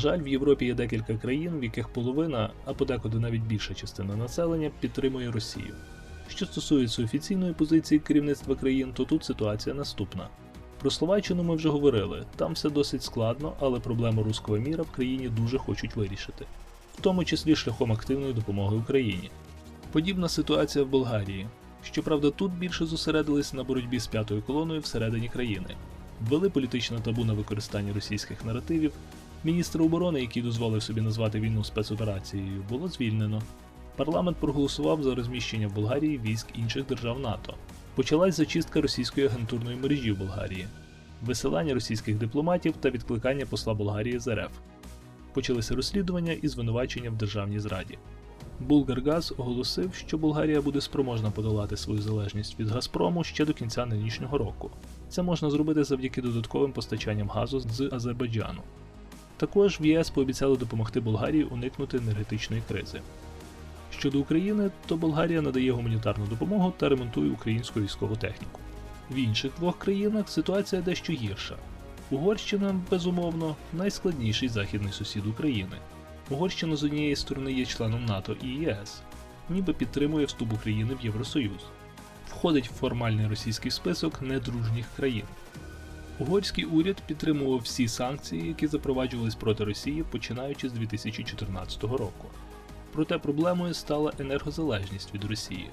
жаль, в Європі є декілька країн, в яких половина, а подекуди навіть більша частина населення підтримує Росію. Що стосується офіційної позиції керівництва країн, то тут ситуація наступна. Про Словаччину ми вже говорили, там все досить складно, але проблему руського міра в країні дуже хочуть вирішити, в тому числі шляхом активної допомоги Україні. Подібна ситуація в Болгарії. Щоправда, тут більше зосередились на боротьбі з п'ятою колоною всередині країни, ввели політичне табу на використання російських наративів. Міністра оборони, який дозволив собі назвати війну спецоперацією, було звільнено. Парламент проголосував за розміщення в Болгарії військ інших держав НАТО. Почалась зачистка російської агентурної мережі в Болгарії, висилання російських дипломатів та відкликання посла Болгарії з РФ. Почалися розслідування і звинувачення в державній зраді. Булгаргаз оголосив, що Болгарія буде спроможна подолати свою залежність від Газпрому ще до кінця нинішнього року. Це можна зробити завдяки додатковим постачанням газу з Азербайджану. Також в ЄС пообіцяли допомогти Болгарії уникнути енергетичної кризи. Щодо України, то Болгарія надає гуманітарну допомогу та ремонтує українську військову техніку. В інших двох країнах ситуація дещо гірша. Угорщина, безумовно, найскладніший західний сусід України. Угорщина з однієї сторони є членом НАТО і ЄС, ніби підтримує вступ України в Євросоюз, входить в формальний російський список недружніх країн. Угорський уряд підтримував всі санкції, які запроваджувались проти Росії починаючи з 2014 року. Проте проблемою стала енергозалежність від Росії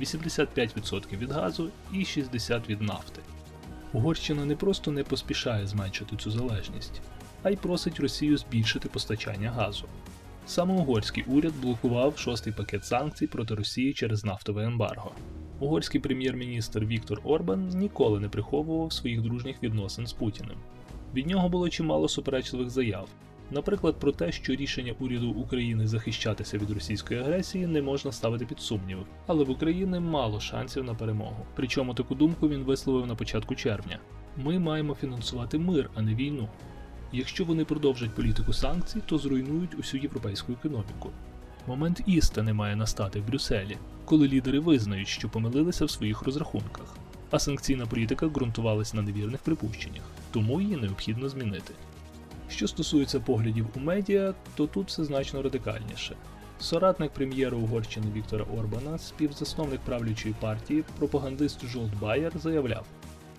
85% від газу і 60% від нафти. Угорщина не просто не поспішає зменшити цю залежність, а й просить Росію збільшити постачання газу. Саме угорський уряд блокував шостий пакет санкцій проти Росії через нафтове ембарго. Угорський прем'єр-міністр Віктор Орбан ніколи не приховував своїх дружніх відносин з Путіним. Від нього було чимало суперечливих заяв, наприклад, про те, що рішення уряду України захищатися від російської агресії не можна ставити під сумнів, але в Україні мало шансів на перемогу. Причому таку думку він висловив на початку червня: ми маємо фінансувати мир, а не війну. Якщо вони продовжать політику санкцій, то зруйнують усю європейську економіку. Момент істини має настати в Брюсселі, коли лідери визнають, що помилилися в своїх розрахунках, а санкційна політика ґрунтувалась на невірних припущеннях, тому її необхідно змінити. Що стосується поглядів у медіа, то тут все значно радикальніше. Соратник прем'єра Угорщини Віктора Орбана, співзасновник правлячої партії, пропагандист Жолт Байер заявляв: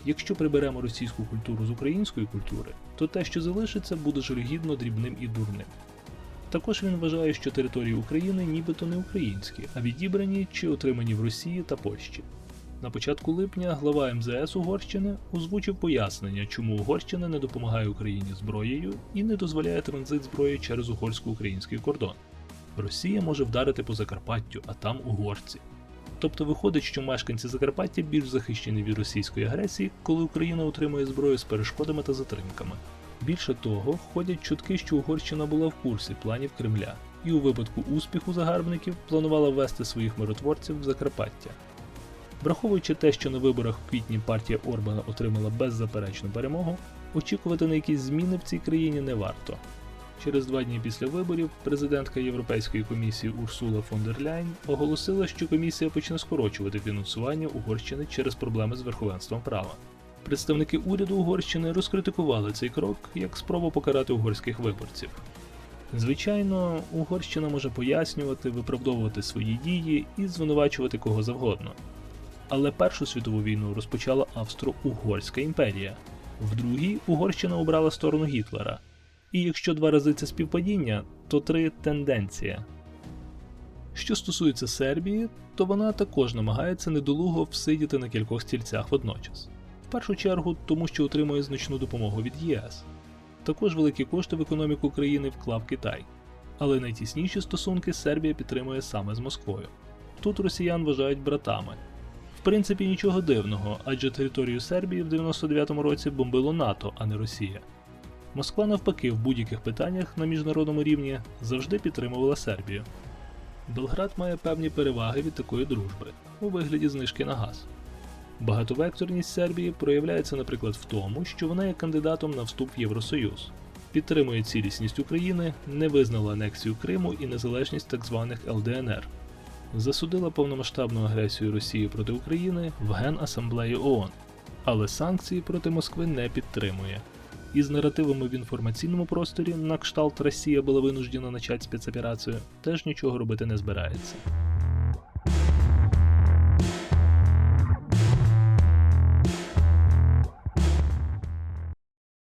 якщо приберемо російську культуру з української культури, то те, що залишиться, буде жалюгідно дрібним і дурним. Також він вважає, що території України нібито не українські, а відібрані чи отримані в Росії та Польщі. На початку липня глава МЗС Угорщини озвучив пояснення, чому Угорщина не допомагає Україні зброєю і не дозволяє транзит зброї через угорсько-український кордон. Росія може вдарити по Закарпаттю, а там угорці. Тобто виходить, що мешканці Закарпаття більш захищені від російської агресії, коли Україна отримує зброю з перешкодами та затримками. Більше того, ходять чутки, що Угорщина була в курсі планів Кремля, і у випадку успіху загарбників планувала ввести своїх миротворців в Закарпаття. Враховуючи те, що на виборах в квітні партія Орбана отримала беззаперечну перемогу, очікувати на якісь зміни в цій країні не варто. Через два дні після виборів президентка Європейської комісії Урсула фон дер Ляйн оголосила, що комісія почне скорочувати фінансування Угорщини через проблеми з верховенством права. Представники уряду Угорщини розкритикували цей крок як спробу покарати угорських виборців. Звичайно, Угорщина може пояснювати, виправдовувати свої дії і звинувачувати кого завгодно. Але Першу світову війну розпочала Австро-Угорська імперія, в другій Угорщина обрала сторону Гітлера. І якщо два рази це співпадіння, то три тенденція. Що стосується Сербії, то вона також намагається недолуго всидіти на кількох стільцях водночас. Першу чергу, тому що отримує значну допомогу від ЄС. Також великі кошти в економіку країни вклав Китай. Але найтісніші стосунки Сербія підтримує саме з Москвою. Тут росіян вважають братами. В принципі, нічого дивного, адже територію Сербії в 99-му році бомбило НАТО, а не Росія. Москва, навпаки, в будь-яких питаннях на міжнародному рівні завжди підтримувала Сербію. Белград має певні переваги від такої дружби у вигляді знижки на газ. Багатовекторність Сербії проявляється, наприклад, в тому, що вона є кандидатом на вступ в Євросоюз, підтримує цілісність України, не визнала анексію Криму і незалежність так званих ЛДНР, засудила повномасштабну агресію Росії проти України в Генасамблеї ООН, але санкції проти Москви не підтримує. із наративами в інформаційному просторі на кшталт Росія була винуждена начати спецоперацію, теж нічого робити не збирається.